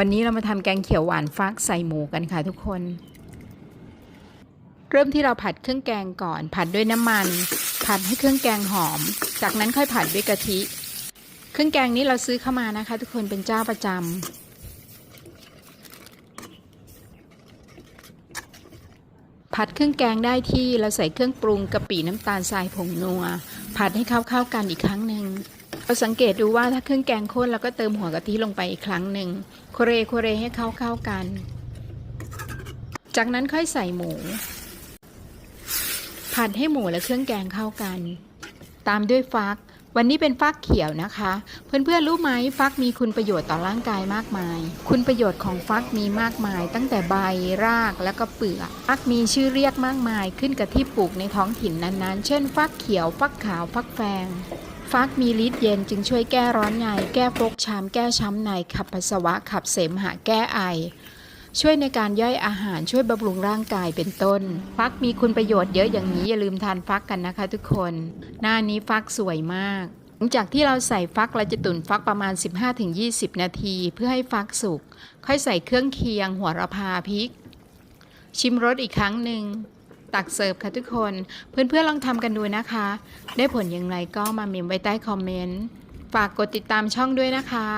วันนี้เรามาทำแกงเขียวหวานฟักใส่หมูกันค่ะทุกคน เริ่มที่เราผัดเครื่องแกงก่อน ผัดด้วยน้ำมัน ผัดให้เครื่องแกงหอม จากนั้นค่อยผัดด้วยกะทิ เครื่องแกงนี้เราซื้อเข้ามานะคะ ทุกคนเป็นเจ้าประจำผัดเครื่องแกงได้ที่เราใส่เครื่องปรุงกะปิน้ำตาลทรายผงนัว ผัดให้เข้าเข้ากันอีกครั้งหนึ่ง เราสังเกตดูว่าถ้าเครื่องแกงข้นเราก็เติมหัวกะทิลงไปอีกครั้งหนึ่งโคเรโคเรให้เข้าเข้ากัน จากนั้นค่อยใส่หมู ผัดให้หมูและเครื่องแกงเข้ากัน ตามด้วยฟัก วันนี้เป็นฟักเขียวนะคะ เพื่อนๆรู้ไหมฟักมีคุณประโยชน์ต่อร่างกายมากมาย คุณประโยชน์ของฟักมีมากมาย ตั้งแต่ใบรากและก็เปลือกฟักมีชื่อเรียกมากมาย ขึ้นกับที่ปลูกในท้องถิ่นนั้นๆ เช่น ฟักเขียว ฟักขาว ฟักแฟง ฟักมีฤทธิ์เย็นจึงช่วยแก้ร้อนในแก้ฟกช้ำแก้ช้ำในขับปัสสาวะขับเสมหะแก้ไอ ช่วยในการย่อยอาหารช่วยบำรุงร่างกายเป็นต้น ฟักมีคุณประโยชน์เยอะอย่างนี้อย่าลืมทานฟักกันนะคะ ทุกคน หน้านี้ฟักสวยมากหลังจากที่เราใส่ฟักเราจะตุ๋นฟักประมาณ 15-20 นาที เพื่อให้ฟักสุก ค่อยใส่เครื่องเคียง หัวระพาพริก ชิมรสอีกครั้งหนึ่ง ตักเสิร์ฟค่ะทุกคน เพื่อนๆลองทำกันดูนะคะ ได้ผลอย่างไรก็มาเมมไว้ใต้คอมเมนต์ ฝากกดติดตามช่องด้วยนะคะ